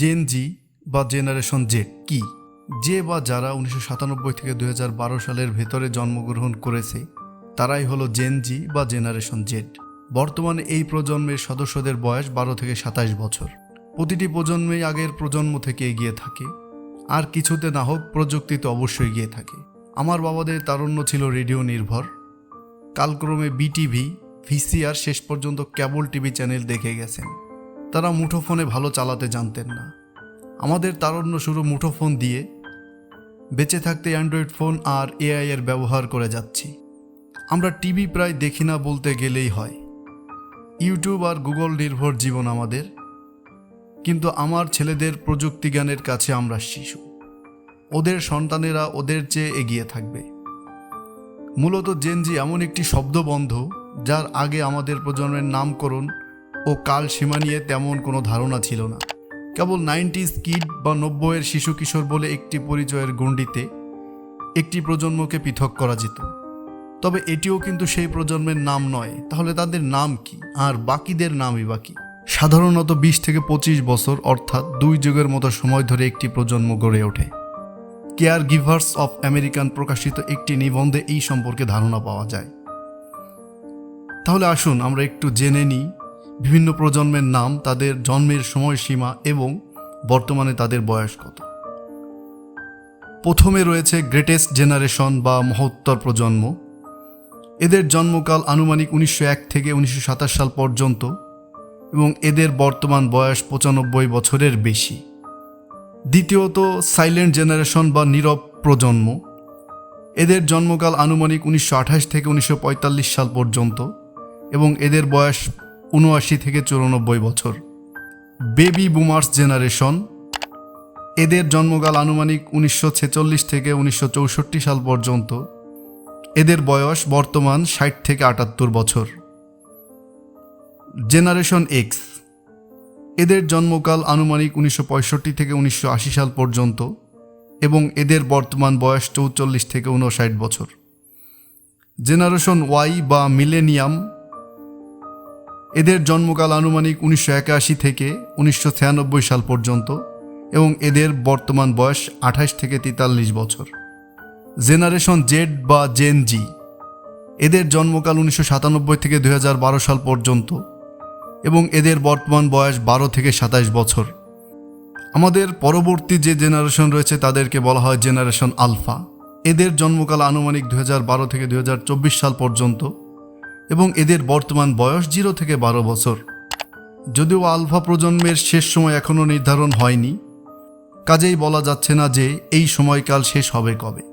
Gen জি বা generation Z কি? যে বা যারা উনিশশো সাতানব্বই থেকে দু হাজার বারো সালের ভেতরে জন্মগ্রহণ করেছে, তারাই হলো জেন জি বা জেনারেশন জেড বর্তমানে এই প্রজন্মের সদস্যদের বয়স বারো থেকে সাতাশ বছর। প্রতিটি প্রজন্মেই আগের প্রজন্ম থেকে এগিয়ে থাকে। আর কিছুতে না হোক প্রযুক্তিতে অবশ্যই এগিয়ে থাকে। আমার বাবাদের তারুণ্য ছিল রেডিও নির্ভর। কালক্রমে বিটিভি ভিসিআর শেষ পর্যন্ত কেবল টিভি চ্যানেল দেখে গেছেন। তারা মুঠোফোনে ভালো চালাতে জানতেন না। আমাদের তারণ্য শুরু মুঠোফোন দিয়ে। বেঁচে থাকতে অ্যান্ড্রয়েড ফোন আর এআই এর ব্যবহার করে যাচ্ছি। আমরা টিভি প্রায় দেখি না বলতে গেলেই হয়। ইউটিউব আর গুগল নির্ভর জীবন আমাদের। কিন্তু আমার ছেলেদের প্রযুক্তি জ্ঞানের কাছে আমরা শিশু। ওদের সন্তানেরা ওদের চেয়ে এগিয়ে থাকবে। মূলত জেনজি এমন একটি শব্দবন্ধ যার আগে আমাদের প্রজন্মের নামকরণ ও কাল সীমা নিয়ে তেমন কোনো ধারণা ছিল না। কেবল নাইনটিজ কিড বা নব্বইয়ের শিশু কিশোর বলে একটি পরিচয়ের গণ্ডিতে একটি প্রজন্মকে পৃথক করা যেত। তবে এটিও কিন্তু সেই প্রজন্মের নাম নয়। তাহলে তাদের নাম কি? আর বাকিদের নামই বাকি সাধারণত বিশ থেকে পঁচিশ বছর, অর্থাৎ দুই যুগের মতো সময় ধরে একটি প্রজন্ম গড়ে ওঠে। কেয়ার গিভার্স অফ আমেরিকান প্রকাশিত একটি নিবন্ধে এই সম্পর্কে ধারণা পাওয়া যায়। তাহলে আসুন আমরা একটু জেনে নিই বিভিন্ন প্রজন্মের নাম, তাদের জন্মের সময়সীমা এবং বর্তমানে তাদের বয়স কত। প্রথমে রয়েছে গ্রেটেস্ট জেনারেশন বা মহোত্তর প্রজন্ম। এদের জন্মকাল আনুমানিক উনিশশো এক থেকে উনিশশো সাতাশ সাল পর্যন্ত এবং এদের বর্তমান বয়স পঁচানব্বই বছরের বেশি। দ্বিতীয়ত সাইলেন্ট জেনারেশন বা নীরব প্রজন্ম। এদের জন্মকাল আনুমানিক উনিশশো আঠাশ থেকে উনিশশো পঁয়তাল্লিশ সাল পর্যন্ত এবং এদের বয়স উনআশি থেকে চুরানব্বই বছর। বেবি বুমার্স জেনারেশন এদের জন্মকাল আনুমানিক উনিশশো ছেচল্লিশ থেকে উনিশশো চৌষট্টি সাল পর্যন্ত। এদের বয়স বর্তমান ষাট থেকে আটাত্তর বছর। জেনারেশন এক্স এদের জন্মকাল আনুমানিক উনিশশো পঁয়ষট্টি থেকে উনিশশো আশি সাল পর্যন্ত এবং এদের বর্তমান বয়স চৌচল্লিশ থেকে উনষাট বছর। জেনারেশন ওয়াই বা মিলেনিয়াম এদের জন্মকাল আনুমানিক উনিশশো একাশি থেকে উনিশশো ছিয়ানব্বই সাল পর্যন্ত এবং এদের বর্তমান বয়স আঠাশ থেকে তেতাল্লিশ বছর। জেনারেশন জেড বা জেন জি। এদের জন্মকাল উনিশশো সাতানব্বই থেকে দু হাজার বারো সাল পর্যন্ত এবং এদের বর্তমান বয়স বারো থেকে সাতাশ বছর। আমাদের পরবর্তী যে জেনারেশন রয়েছে তাদেরকে বলা হয় জেনারেশন আলফা। এদের জন্মকাল আনুমানিক দু থেকে দু হাজার চব্বিশ সাল পর্যন্ত এবং এদের বর্তমান বয়স জিরো থেকে বারো বছর। যদিও আলফা প্রজন্মের শেষ সময় এখনও নির্ধারণ হয়নি, কাজেই বলা যাচ্ছে না যে এই সময়কাল শেষ হবে কবে।